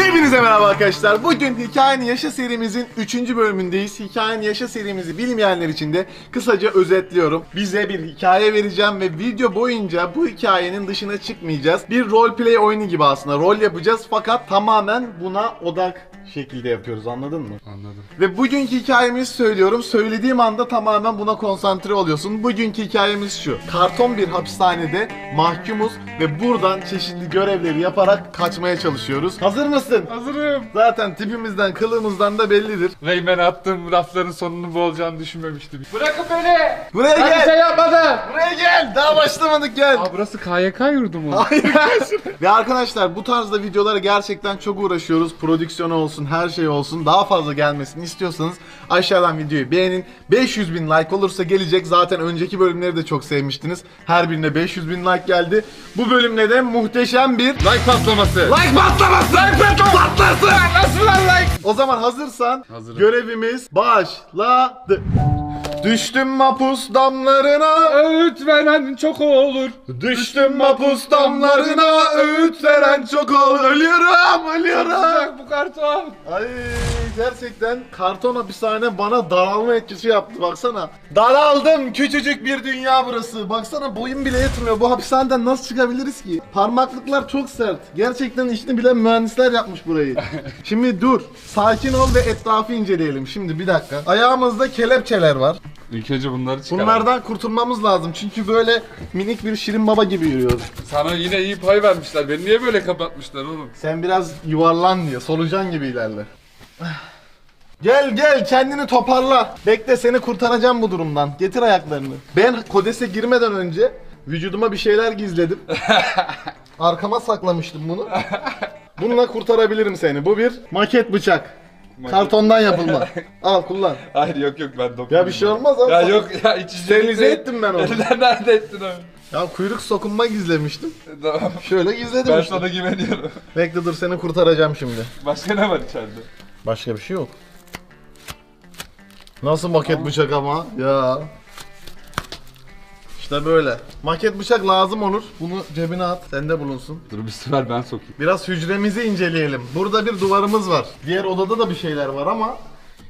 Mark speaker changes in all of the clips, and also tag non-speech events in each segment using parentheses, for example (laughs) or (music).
Speaker 1: Hepinize merhaba arkadaşlar. Bugün Hikayenin Yaşa serimizin 3. bölümündeyiz. Hikayenin Yaşa serimizi bilmeyenler için de kısaca özetliyorum. Bize bir hikaye vereceğim ve video boyunca bu hikayenin dışına çıkmayacağız. Bir roleplay oyunu gibi aslında. Rol yapacağız fakat tamamen buna odak şekilde yapıyoruz anladın mı?
Speaker 2: Anladım.
Speaker 1: Ve bugünkü hikayemizi söylüyorum. Söylediğim anda tamamen buna konsantre oluyorsun. Bugünkü hikayemiz şu. Karton bir hapishanede mahkumuz ve buradan çeşitli görevleri yaparak kaçmaya çalışıyoruz. Hazır mısın?
Speaker 2: Hazırım.
Speaker 1: Zaten tipimizden, kılığımızdan da bellidir.
Speaker 2: Reymen attığım rafların sonunun bu olacağını düşünmemiştim. Bırakın beni.
Speaker 1: Buraya
Speaker 2: Ben bir şey
Speaker 1: gel.
Speaker 2: yapmadım.
Speaker 1: Buraya gel. Daha başlamadık gel.
Speaker 2: Aa burası KYK yurdu mu?
Speaker 1: Hayır. (laughs) Ve arkadaşlar bu tarzda videolara gerçekten çok uğraşıyoruz. Prodüksiyon olsun, her şey olsun. Daha fazla gelmesini istiyorsanız aşağıdan videoyu beğenin. 500 bin like olursa gelecek. Zaten önceki bölümleri de çok sevmiştiniz. Her birine 500 bin like geldi. Bu bölümde de muhteşem bir
Speaker 2: like patlaması.
Speaker 1: like patlaması. Like patlasın.
Speaker 2: Nasıl lan like?
Speaker 1: O zaman hazırsan
Speaker 2: Hazırım.
Speaker 1: görevimiz başladı. Düştüm mapus damlarına
Speaker 2: Öğüt veren çok olur.
Speaker 1: Düştüm mapus damlarına öğüt veren çok ol. Ölüyorum, ölüyorum.
Speaker 2: Bu karton.
Speaker 1: Ay gerçekten karton hapishane bana daralma etkisi yaptı baksana. Daraldım küçücük bir dünya burası. Baksana boyum bile yetmiyor. Bu hapishaneden nasıl çıkabiliriz ki? Parmaklıklar çok sert. Gerçekten işini bilen mühendisler yapmış burayı. (laughs) Şimdi dur. Sakin ol ve etrafı inceleyelim. Şimdi bir dakika. Ayağımızda kelepçeler var.
Speaker 2: İlk önce bunları çıkaralım.
Speaker 1: Bunlardan kurtulmamız lazım. Çünkü böyle minik bir şirin baba gibi yürüyoruz.
Speaker 2: Sana yine iyi pay vermişler. Beni niye böyle kapatmışlar oğlum?
Speaker 1: Sen biraz yuvarlan diye, solucan gibi ilerle. Gel gel kendini toparla. Bekle seni kurtaracağım bu durumdan. Getir ayaklarını. Ben kodese girmeden önce vücuduma bir şeyler gizledim. (laughs) Arkama saklamıştım bunu. Bununla kurtarabilirim seni. Bu bir maket bıçak. Kartondan yapılma. (laughs) Al kullan.
Speaker 2: Hayır yok yok ben dokundum.
Speaker 1: Ya bir şey olmaz abi.
Speaker 2: Ya yok ya iç içe
Speaker 1: Sterilize ettim ben onu. (laughs)
Speaker 2: Nerede ettin onu?
Speaker 1: Ya kuyruk sokunma gizlemiştim.
Speaker 2: Tamam.
Speaker 1: Şöyle gizledim
Speaker 2: Ben
Speaker 1: işte.
Speaker 2: sana güveniyorum. (laughs)
Speaker 1: Bekle dur seni kurtaracağım şimdi.
Speaker 2: Başka ne var içeride?
Speaker 1: Başka bir şey yok. Nasıl maket bıçak ama ya. İşte böyle. Maket bıçak lazım olur. Bunu cebine at. Sende bulunsun.
Speaker 2: Dur bir sefer ben sokayım.
Speaker 1: Biraz hücremizi inceleyelim. Burada bir duvarımız var. Diğer odada da bir şeyler var ama.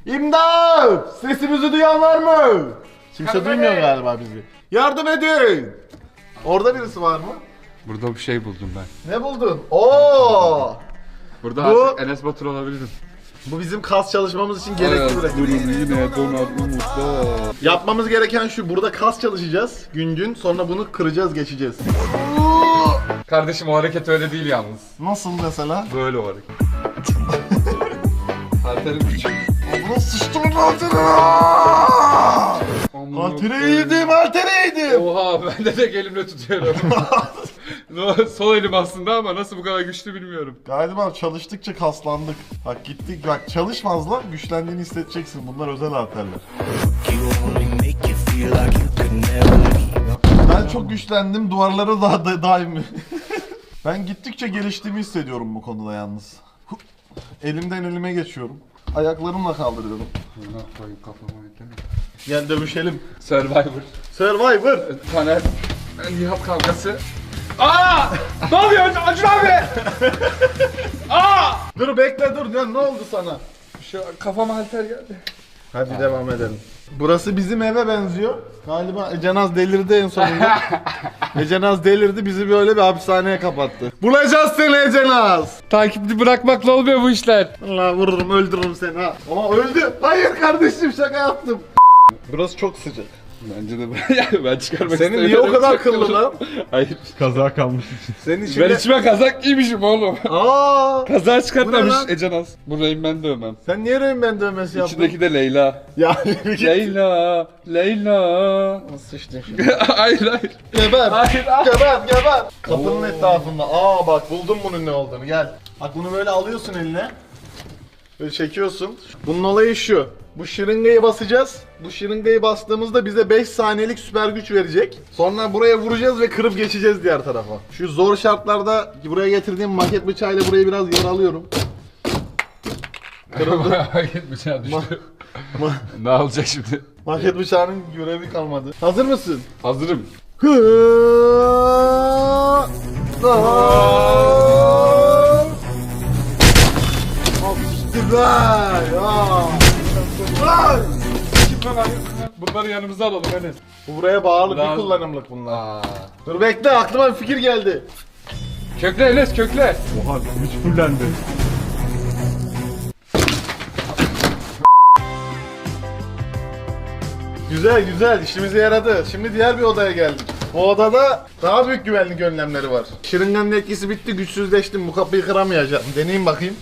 Speaker 1: İmdat! Sesimizi duyan var mı? Kimse duymuyor galiba bizi. Yardım edin! Orada birisi var mı?
Speaker 2: Burada bir şey buldum ben.
Speaker 1: Ne buldun? Oo!
Speaker 2: Burada
Speaker 1: Bu-
Speaker 2: artık Enes Batur olabilirim.
Speaker 1: Bu bizim kas çalışmamız için gerekli bir
Speaker 2: Durum yine donar umutlar.
Speaker 1: Yapmamız gereken şu, burada kas çalışacağız gün gün, sonra bunu kıracağız, geçeceğiz.
Speaker 2: Kardeşim o hareket öyle değil yalnız.
Speaker 1: Nasıl mesela?
Speaker 2: Böyle o hareket. (laughs) Halterim küçük.
Speaker 1: Buna sıçtım haltere! Haltere yedim, haltere yedim!
Speaker 2: Oha ben de tek elimle tutuyorum. (laughs) (laughs) Sol elim aslında ama nasıl bu kadar güçlü bilmiyorum.
Speaker 1: Galiba çalıştıkça kaslandık. Bak gittik, bak çalış fazla, güçlendiğini hissedeceksin. Bunlar özel
Speaker 3: leave.
Speaker 1: Ben çok güçlendim, duvarlara daha da daimi. (laughs) ben gittikçe geliştiğimi hissediyorum bu konuda yalnız. Elimden elime geçiyorum. Ayaklarımla kaldırıyorum. Gel dövüşelim.
Speaker 2: Survivor.
Speaker 1: Survivor.
Speaker 2: Taner. Nihat kavgası. Aa! ne oluyor Acun abi? (laughs) Aa!
Speaker 1: Dur bekle dur. Ya, ne oldu sana?
Speaker 2: Şu kafama halter geldi.
Speaker 1: Hadi devam edelim. Burası bizim eve benziyor. Galiba Ecenaz delirdi en sonunda. (laughs) Ecenaz delirdi bizi böyle bir hapishaneye kapattı. Bulacağız seni Ecenaz.
Speaker 2: Takipli bırakmakla olmuyor bu işler.
Speaker 1: Allah vururum öldürürüm seni ha. Ama öldü. Hayır kardeşim şaka yaptım. Burası çok sıcak.
Speaker 2: Bence de (laughs) ya ben çıkarmak
Speaker 1: Senin niye o kadar kıllı lan?
Speaker 2: Hayır.
Speaker 4: Kaza kalmış için.
Speaker 1: Senin içinde...
Speaker 2: Ben içime kazak giymişim oğlum. (laughs)
Speaker 1: Aa!
Speaker 2: Kaza
Speaker 1: Bu
Speaker 2: çıkartmamış
Speaker 1: lan?
Speaker 2: Ecanaz. Burayı ben dövmem.
Speaker 1: Sen niye Rain Man dövmesi yaptın?
Speaker 2: İçindeki de Leyla.
Speaker 1: Ya.
Speaker 2: Leyla, Leyla.
Speaker 1: Sıçtın şimdi. (laughs)
Speaker 2: hayır hayır.
Speaker 1: Geber.
Speaker 2: Hayır hayır.
Speaker 1: Geber geber. Kapının etrafında. Aa bak buldum bunun ne olduğunu gel. Bak bunu böyle alıyorsun eline. Böyle çekiyorsun. Bunun olayı şu. Bu şırıngayı basacağız. Bu şırıngayı bastığımızda bize 5 saniyelik süper güç verecek. Sonra buraya vuracağız ve kırıp geçeceğiz diğer tarafa. Şu zor şartlarda buraya getirdiğim maket bıçağıyla burayı biraz yaralıyorum. Kırıldı. (laughs)
Speaker 2: Hayır bıçağı düştü.
Speaker 1: Ma- (laughs)
Speaker 2: ne olacak şimdi?
Speaker 1: maket bıçağının görevi kalmadı. Hazır mısın?
Speaker 2: Hazırım.
Speaker 1: Güzel. Ya.
Speaker 2: Bunları yanımıza alalım Enes.
Speaker 1: Bu buraya bağlı bir kullanımlık bunlar.
Speaker 2: Aa.
Speaker 1: Dur bekle aklıma bir fikir geldi.
Speaker 2: Kökle Enes kökle.
Speaker 4: Oha güç fullendi.
Speaker 1: Güzel güzel işimize yaradı. Şimdi diğer bir odaya geldik. Bu odada daha büyük güvenlik önlemleri var. Şırınganın etkisi bitti güçsüzleştim bu kapıyı kıramayacağım. Deneyeyim bakayım.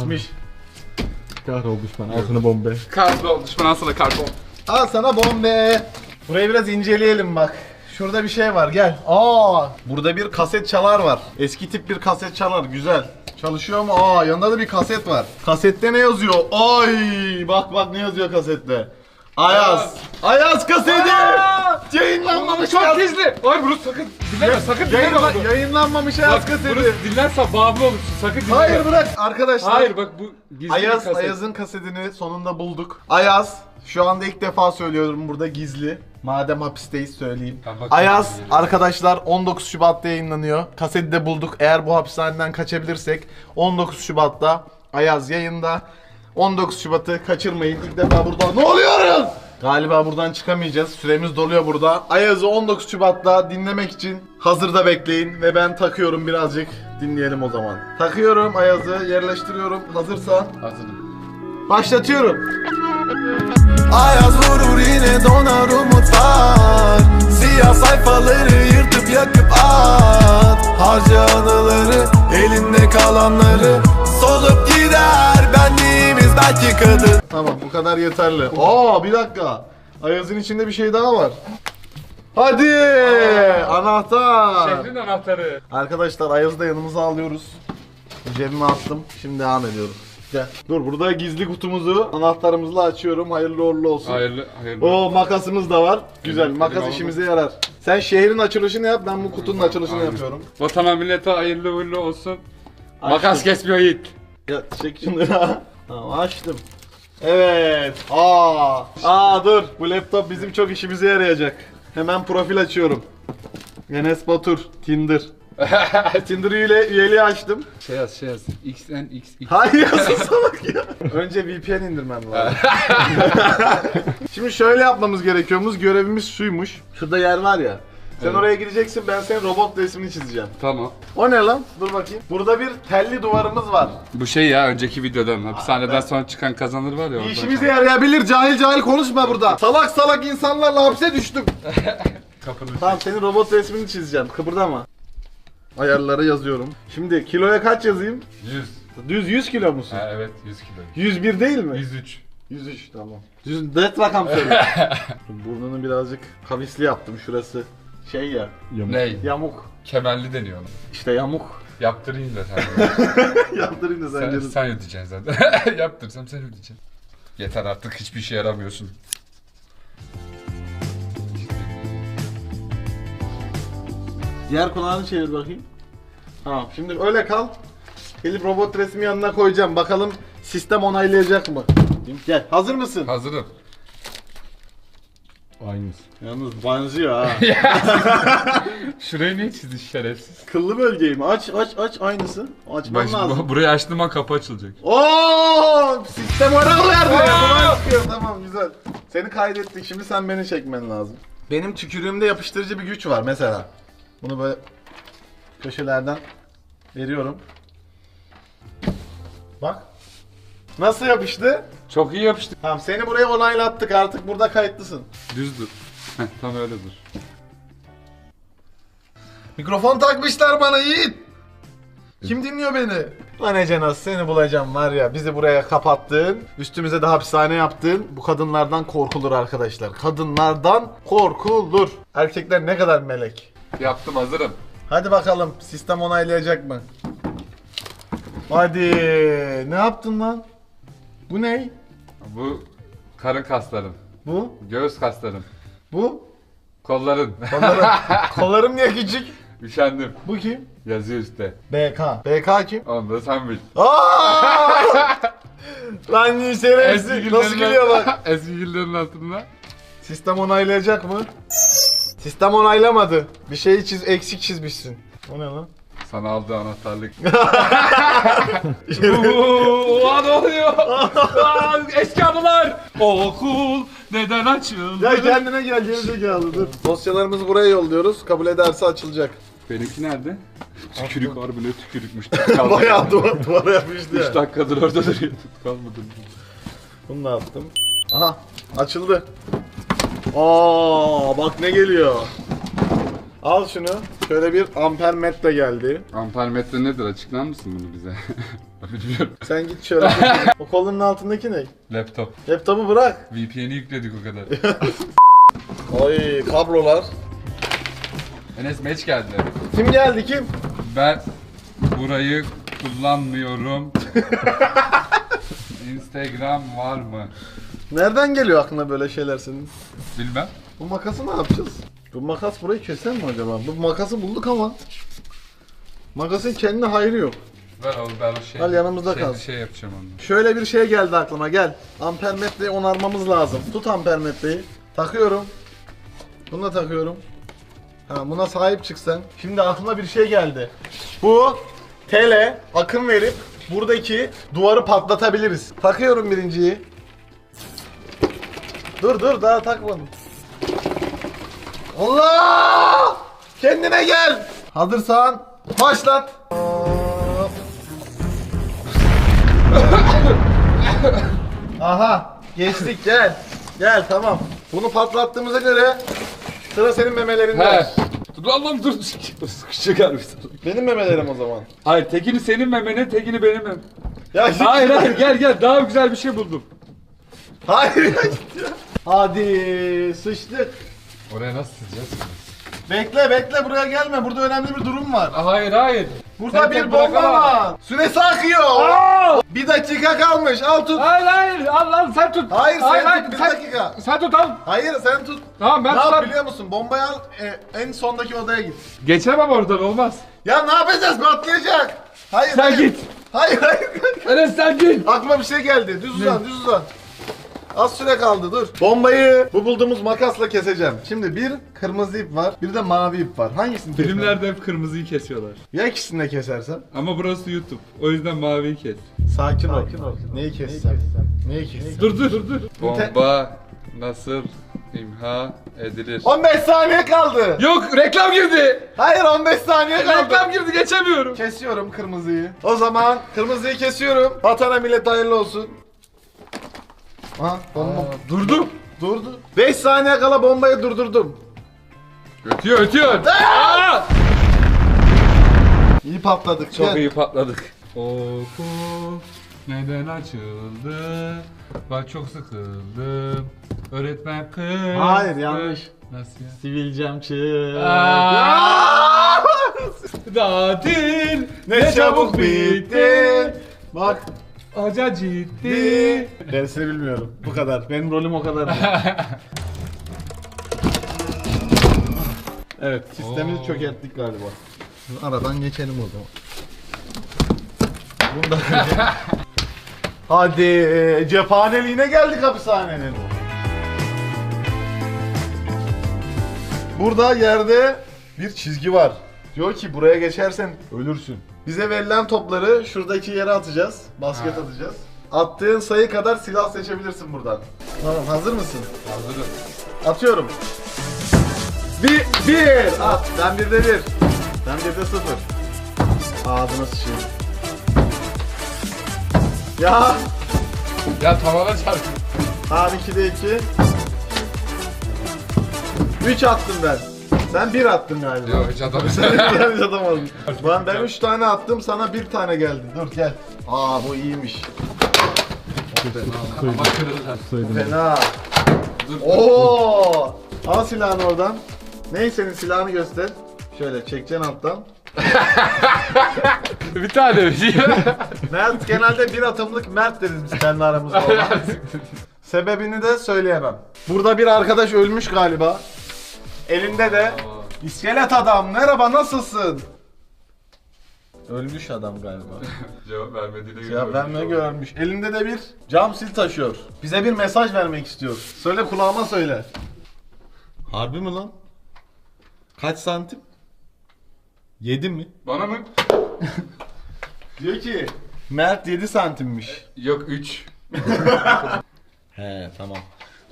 Speaker 1: Bitmiş.
Speaker 4: Kahrol düşman altını bombe.
Speaker 2: Karbon düşman al sana karbon.
Speaker 1: Al sana bombe. Burayı biraz inceleyelim bak. Şurada bir şey var gel. Aa, burada bir kaset çalar var. Eski tip bir kaset çalar güzel. Çalışıyor mu? Aa, yanında da bir kaset var. Kasette ne yazıyor? Ay, bak bak ne yazıyor kasette. Ayaz. Ayaz kaseti. Yayınlanmamış
Speaker 2: Çok gizli. Ay bunu sakın dinleme sakın dinleme
Speaker 1: Yayınla-
Speaker 2: bunu.
Speaker 1: yayınlanmamış Ayaz
Speaker 2: Bak
Speaker 1: kaseti.
Speaker 2: bunu dinlersen bağımlı olursun sakın dinleme.
Speaker 1: Hayır bırak arkadaşlar.
Speaker 2: Hayır bak bu gizli
Speaker 1: Ayaz,
Speaker 2: kaset.
Speaker 1: Ayaz'ın kasetini sonunda bulduk. Ayaz, şu anda ilk defa söylüyorum burada gizli. Madem hapisteyiz söyleyeyim.
Speaker 2: Ben.
Speaker 1: Ayaz arkadaşlar 19 Şubat'ta yayınlanıyor. Kaseti de bulduk. Eğer bu hapishaneden kaçabilirsek 19 Şubat'ta Ayaz yayında. 19 Şubat'ı kaçırmayın. İlk defa burada. Ne oluyor? Galiba buradan çıkamayacağız. Süremiz doluyor burada. Ayaz'ı 19 Şubat'ta dinlemek için hazırda bekleyin ve ben takıyorum birazcık. Dinleyelim o zaman. Takıyorum Ayaz'ı, yerleştiriyorum. Hazırsa
Speaker 2: Hazırım.
Speaker 1: başlatıyorum.
Speaker 5: Ayaz vurur yine donar umutlar Siyah sayfaları yırtıp yakıp at Harca anıları elinde kalanları Solup gider benliğimiz kadın
Speaker 1: Tamam bu kadar yeterli. Aa bir dakika. Ayaz'ın içinde bir şey daha var. Hadi anahtar.
Speaker 2: Şehrin anahtarı.
Speaker 1: Arkadaşlar Ayaz'ı da yanımıza alıyoruz. Cebime attım. Şimdi devam ediyoruz. Gel. Dur burada gizli kutumuzu anahtarımızla açıyorum. Hayırlı uğurlu olsun.
Speaker 2: Hayırlı hayırlı.
Speaker 1: O makasımız da var. Güzel.
Speaker 2: Elim
Speaker 1: Makas
Speaker 2: aldım.
Speaker 1: işimize yarar. Sen şehrin açılışını yap. Ben bu kutunun açılışını
Speaker 2: Aynen.
Speaker 1: yapıyorum.
Speaker 2: Vatana millete hayırlı uğurlu olsun. Makas kesmiyor Yiğit.
Speaker 1: Ya çek şunları. Tamam açtım. Evet. Aa. Aa dur. Bu laptop bizim çok işimize yarayacak. Hemen profil açıyorum. Enes Batur. Tinder. (laughs) Tinder üyeli, üyeliği açtım.
Speaker 2: Şey yaz şey yaz. XNXX.
Speaker 1: Hayır yazın (laughs) salak ya. Önce VPN indirmem lazım. (laughs) Şimdi şöyle yapmamız gerekiyormuş. Görevimiz şuymuş. Şurada yer var ya. Sen
Speaker 2: Evet.
Speaker 1: oraya gireceksin ben senin robot resmini çizeceğim.
Speaker 2: Tamam.
Speaker 1: O ne lan? Dur bakayım. Burada bir telli duvarımız var.
Speaker 2: Bu şey ya önceki videodan hapishaneden sonra çıkan kazanır var ya
Speaker 1: Bir
Speaker 2: oradan.
Speaker 1: İşimize yarayabilir. Cahil cahil konuşma burada. Salak salak insanlarla hapse düştüm. (laughs)
Speaker 2: Kapının
Speaker 1: tamam senin robot resmini çizeceğim. Kıpırdama. Ayarlara yazıyorum. Şimdi kiloya kaç yazayım?
Speaker 2: 100.
Speaker 1: Düz 100 kilo musun?
Speaker 2: Ha evet 100 kilo.
Speaker 1: 101 değil mi?
Speaker 2: 103.
Speaker 1: 103 tamam. Düz net rakam söyle. (laughs) Burnunu birazcık kavisli yaptım şurası. Şey ya,
Speaker 4: Yamuk.
Speaker 2: Ney?
Speaker 1: yamuk.
Speaker 2: Kemerli deniyor ona.
Speaker 1: İşte yamuk.
Speaker 2: Yaptırayım da sen. (laughs)
Speaker 1: Yaptırayım da sen,
Speaker 2: sen,
Speaker 1: gelirsin.
Speaker 2: sen ödeyeceksin zaten. (laughs) Yaptırsam sen ödeyeceksin. Yeter artık hiçbir işe yaramıyorsun.
Speaker 1: Diğer kulağını çevir bakayım. Tamam şimdi öyle kal. Gelip robot resmi yanına koyacağım. Bakalım sistem onaylayacak mı? Gel. Hazır mısın?
Speaker 2: Hazırım.
Speaker 4: Aynısı.
Speaker 1: Yalnız benziyor ha. (laughs) (laughs)
Speaker 2: Şurayı niye çizdin şerefsiz?
Speaker 1: Kıllı bölgeyi mi? Aç aç aç aynısı. Açman
Speaker 2: Bak,
Speaker 1: lazım.
Speaker 2: bu- burayı açtığım an kapı açılacak.
Speaker 1: Oo, sistem ona verdi.
Speaker 2: Aa!
Speaker 1: Kolay çıkıyor. Tamam güzel. Seni kaydettik. Şimdi sen beni çekmen lazım. Benim tükürüğümde yapıştırıcı bir güç var mesela. Bunu böyle köşelerden veriyorum. Bak. Nasıl yapıştı?
Speaker 2: Çok iyi yapıştı.
Speaker 1: Tamam seni buraya onaylattık artık burada kayıtlısın.
Speaker 2: Düz dur. Heh, tam öyle dur.
Speaker 1: Mikrofon takmışlar bana Yiğit. Kim dinliyor beni? Lan Ece Naz seni bulacağım var ya bizi buraya kapattın. Üstümüze de hapishane yaptın. Bu kadınlardan korkulur arkadaşlar. Kadınlardan korkulur. Erkekler ne kadar melek.
Speaker 2: Yaptım hazırım.
Speaker 1: Hadi bakalım sistem onaylayacak mı? Hadi ne yaptın lan? Bu ne?
Speaker 2: Bu karın kasların,
Speaker 1: Bu?
Speaker 2: göğüs kasların,
Speaker 1: Bu?
Speaker 2: kolların.
Speaker 1: Kollarım, (laughs) kollarım niye küçük?
Speaker 2: Üşendim.
Speaker 1: Bu kim?
Speaker 2: Yazıyor üstte.
Speaker 1: BK. BK kim?
Speaker 2: Onu da sen bil.
Speaker 1: Lan.
Speaker 2: Eski
Speaker 1: Nasıl gülüyor bak. (laughs)
Speaker 2: Eski güllerin altında.
Speaker 1: Sistem onaylayacak mı? Sistem onaylamadı. Bir şeyi çiz, eksik çizmişsin. O ne lan?
Speaker 2: Sana aldığı anahtarlık. (laughs) Oha ne oluyor? Aa, Eski anılar. Okul neden açıldı?
Speaker 1: Ya kendine gel gerizekalı dur. Dosyalarımızı buraya yolluyoruz. Kabul ederse açılacak.
Speaker 2: Benimki nerede? Tükürük var bile tükürükmüş. (laughs)
Speaker 1: Bayağı duvar, duvara yapıştı
Speaker 2: 3
Speaker 1: ya.
Speaker 2: dakikadır orada duruyor. Kalmadı.
Speaker 1: Bunu da attım. Aha açıldı. Aa bak ne geliyor. Al şunu. Şöyle bir amper met de geldi.
Speaker 2: Ampermetre nedir? Açıklar mısın bunu bize? (laughs) Bilmiyorum.
Speaker 1: Sen git şöyle. o kolunun altındaki ne?
Speaker 2: Laptop.
Speaker 1: Laptopu bırak.
Speaker 2: VPN'i yükledik o kadar. (laughs)
Speaker 1: Ay kablolar.
Speaker 2: Enes Meç geldi.
Speaker 1: Kim geldi kim?
Speaker 2: Ben burayı kullanmıyorum. (laughs) Instagram var mı?
Speaker 1: Nereden geliyor aklına böyle şeyler senin?
Speaker 2: Bilmem.
Speaker 1: Bu makası ne yapacağız? Bu makas burayı keser mi acaba? Bu makası bulduk ama. Makasın kendine hayrı yok.
Speaker 2: Ver oğlum ben şey.
Speaker 1: Al yanımızda
Speaker 2: şey,
Speaker 1: kalsın.
Speaker 2: Şey yapacağım onu.
Speaker 1: Şöyle bir şey geldi aklıma gel. Ampermetreyi onarmamız lazım. Tut ampermetreyi. Takıyorum. Bunu da takıyorum. Ha buna sahip çıksan. Şimdi aklıma bir şey geldi. Bu tele akım verip buradaki duvarı patlatabiliriz. Takıyorum birinciyi. Dur dur daha takmadım. Allah! Kendine gel. Hazırsan başlat. Aha geçtik gel. Gel tamam. Bunu patlattığımıza göre sıra senin memelerinde.
Speaker 2: He. Dur Allah'ım dur. Sıkışacak harbi.
Speaker 1: Benim memelerim o zaman.
Speaker 2: Hayır tekini senin memene tekini benim mem.
Speaker 1: Ya git.
Speaker 2: Hayır hayır gel gel daha güzel bir şey buldum.
Speaker 1: Hayır ya git ya. Hadi sıçtık.
Speaker 2: Oraya nasıl sızacağız?
Speaker 1: Bekle bekle buraya gelme. Burada önemli bir durum var.
Speaker 2: Hayır hayır.
Speaker 1: Burada
Speaker 2: Tek
Speaker 1: bir bomba
Speaker 2: bırakamam.
Speaker 1: var. Süresi akıyor. Bir dakika kalmış. Al tut.
Speaker 2: Hayır hayır al al sen tut.
Speaker 1: Hayır, sen tut, bir dakika.
Speaker 2: Sen tut al.
Speaker 1: Hayır sen tut.
Speaker 2: Tamam ben
Speaker 1: ne yap
Speaker 2: tutarım.
Speaker 1: biliyor musun? Bombayı al e, en sondaki odaya git.
Speaker 2: Geçemem oradan olmaz.
Speaker 1: Ya ne yapacağız? Patlayacak. Hayır
Speaker 2: Sen
Speaker 1: hayır.
Speaker 2: git.
Speaker 1: Hayır hayır.
Speaker 2: Enes sen git.
Speaker 1: Aklıma bir şey geldi. Düz uzan, düz uzan. Az süre kaldı dur. Bombayı bu bulduğumuz makasla keseceğim. Şimdi bir kırmızı ip var, bir de mavi ip var. Hangisini kesmem?
Speaker 2: Filmlerde hep kırmızıyı kesiyorlar.
Speaker 1: Ya ikisini de kesersen?
Speaker 2: Ama burası YouTube. O yüzden maviyi kes.
Speaker 1: Sakin, ol. Neyi kessem? Neyi kessem?
Speaker 2: Dur dur dur dur.
Speaker 1: Bomba
Speaker 2: Bomba nasıl imha edilir?
Speaker 1: 15 saniye kaldı.
Speaker 2: Yok reklam girdi.
Speaker 1: Hayır 15 saniye kaldı.
Speaker 2: Reklam girdi geçemiyorum.
Speaker 1: Kesiyorum kırmızıyı. O zaman kırmızıyı kesiyorum. Vatana millet hayırlı olsun. Ha bomba
Speaker 2: Durdu.
Speaker 1: durdu. 5 saniye kala bombayı durdurdum.
Speaker 2: Ötüyor ötüyor. Aa!
Speaker 1: İyi patladık.
Speaker 2: Çok
Speaker 1: Gel.
Speaker 2: iyi patladık. Okul neden açıldı? Ben çok sıkıldım. Öğretmen kız.
Speaker 1: Hayır, yanlış.
Speaker 2: Nasıl ya?
Speaker 1: Sivilcem.
Speaker 2: Aa! (laughs) Tatil
Speaker 1: Ne çabuk bitti. Bak
Speaker 2: Hoca ciddi.
Speaker 1: Dersini bilmiyorum. Bu kadar. Benim rolüm o kadar. (laughs) evet, sistemi
Speaker 2: Oo.
Speaker 1: çökerttik galiba. Aradan geçelim o zaman. Bunda (laughs) Hadi cephaneliğine geldik hapishanenin. Burada yerde bir çizgi var. Diyor ki buraya geçersen ölürsün. Bize verilen topları şuradaki yere atacağız. Basket atacağız. Attığın sayı kadar silah seçebilirsin buradan. Tamam hazır mısın?
Speaker 2: Hazırım.
Speaker 1: Atıyorum. Bir, bir. At. Ben birde bir. Ben birde sıfır. Ağzına sıçayım. Ya.
Speaker 2: Ya tavana çarptı.
Speaker 1: Tamam 2'de 2. 3 attım ben. Sen 1 attın galiba.
Speaker 2: Yok hiç (laughs) adam.
Speaker 1: Sen hiç atamadın. Ben, ben 3 tane attım sana 1 tane geldi. Dur gel. Aa bu iyiymiş.
Speaker 2: Ama kırılır.
Speaker 4: Söyledim.
Speaker 1: Fena.
Speaker 2: Dur.
Speaker 1: Oo! Al silahını oradan. Ney senin silahını göster. Şöyle çekeceksin alttan. (laughs)
Speaker 2: Bir tane bir şey.
Speaker 1: Mert genelde bir atımlık Mert deriz biz kendi aramızda. (laughs) Sebebini de söyleyemem. Burada bir arkadaş ölmüş galiba. Elinde de iskelet adam merhaba nasılsın? Ölmüş adam galiba. (laughs)
Speaker 2: Cevap vermediğine göre.
Speaker 1: Cevap vermeye görmüş. Elinde de bir cam sil taşıyor. Bize bir mesaj vermek istiyor. Söyle kulağıma söyle. Harbi mi lan? Kaç santim? 7 mi?
Speaker 2: Bana mı? (laughs)
Speaker 1: Diyor ki Mert 7 santimmiş.
Speaker 2: Yok 3. (laughs)
Speaker 1: He tamam.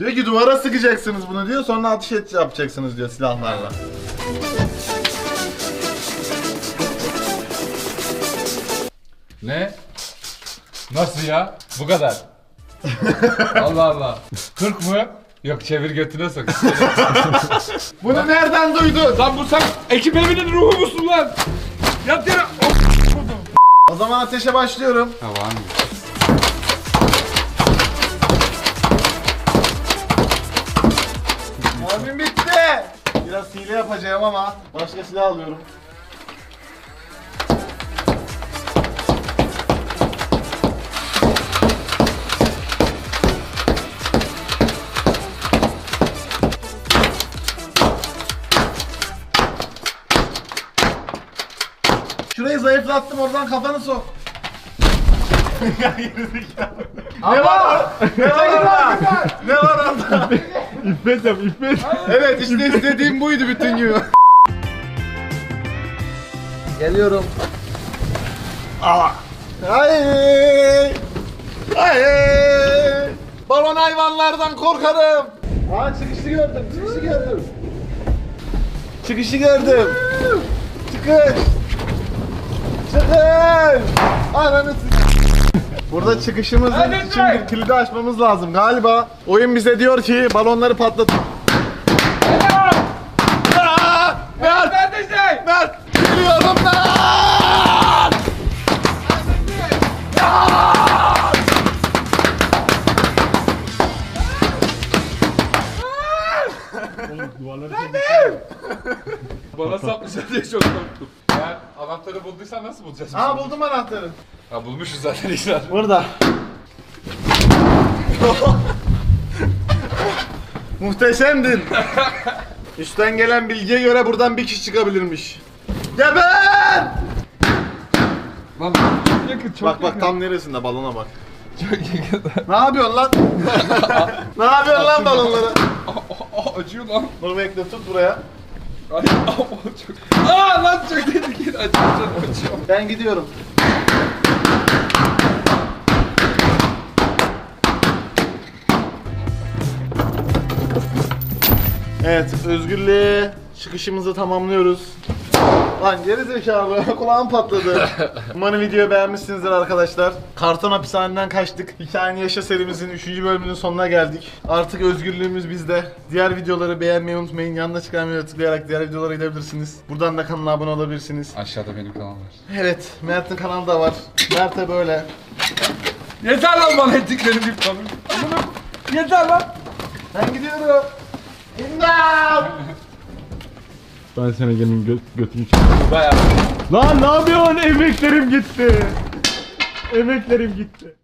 Speaker 1: Diyor ki duvara sıkacaksınız bunu diyor sonra ateş et yapacaksınız diyor silahlarla.
Speaker 2: Ne? Nasıl ya? Bu kadar. (laughs) Allah Allah. 40 mı? Yok çevir götüne sok. (laughs)
Speaker 1: Bunu nereden duydu?
Speaker 2: lan bu sen ekip evinin ruhu musun lan? Yat yere.
Speaker 1: O zaman ateşe başlıyorum.
Speaker 2: Ha
Speaker 1: Abim bitti. Biraz hile yapacağım ama başka silah alıyorum. Şurayı zayıflattım oradan kafanı sok. (laughs) Ya gerizekalı. ne var? Ne var orada? Ne var orada? (laughs)
Speaker 4: İffet yap iffet.
Speaker 1: Evet işte istediğim buydu bütün gibi. Geliyorum. Aa. Ay. Ay. Balon hayvanlardan korkarım. Aa çıkışı gördüm, çıkışı gördüm. Çıkışı gördüm. Çıkış. Çıkış. Ananı Burada
Speaker 2: Jack.
Speaker 1: bir kilidi açmamız lazım. Galiba oyun bize diyor ki balonları patlatın. Aa! Mert! Mert! Biliyorum Mert!
Speaker 2: Bana saplayacak diye çok korktum. Eğer anahtarı bulduysan nasıl bulacağız?
Speaker 1: Ha buldum anahtarı.
Speaker 2: Ha bulmuşuz zaten işte.
Speaker 1: Burada. (laughs) Muhteşemdin. Üstten gelen bilgiye göre buradan bir kişi çıkabilirmiş. Geber!
Speaker 2: Lan çok yakın çok
Speaker 1: Bak
Speaker 2: yakın.
Speaker 1: bak tam neresinde balona bak.
Speaker 2: Çok yakın.
Speaker 1: Ne yapıyorsun lan? (laughs) ne yapıyorsun lan balonlara? (laughs)
Speaker 2: Aa, acıyor lan.
Speaker 1: Dur bekle tut buraya.
Speaker 2: Ay, aa, çok... Aa lan çok tehlikeli. Acıyor canım acıyor.
Speaker 1: Ben gidiyorum. Evet, özgürlüğe çıkışımızı tamamlıyoruz. Lan geri zekalı, (laughs) kulağım patladı. Umarım videoyu beğenmişsinizdir arkadaşlar. Karton hapishaneden kaçtık. Hikayeni Yaşa serimizin 3. bölümünün sonuna geldik. Artık özgürlüğümüz bizde. Diğer videoları beğenmeyi unutmayın. Yanına çıkan videoya tıklayarak diğer videolara gidebilirsiniz. Buradan da kanala abone olabilirsiniz.
Speaker 2: Aşağıda benim kanal var.
Speaker 1: Evet, Mert'in kanalı da var. Mert'e böyle.
Speaker 2: Yeter lan bana ettiklerim bir kanım. Yeter lan.
Speaker 1: Ben gidiyorum. İmdat!
Speaker 4: Ben seni gelin gö götünü çekeyim.
Speaker 2: Bayağı.
Speaker 4: Lan ne yapıyorsun? Emeklerim gitti. Emeklerim gitti.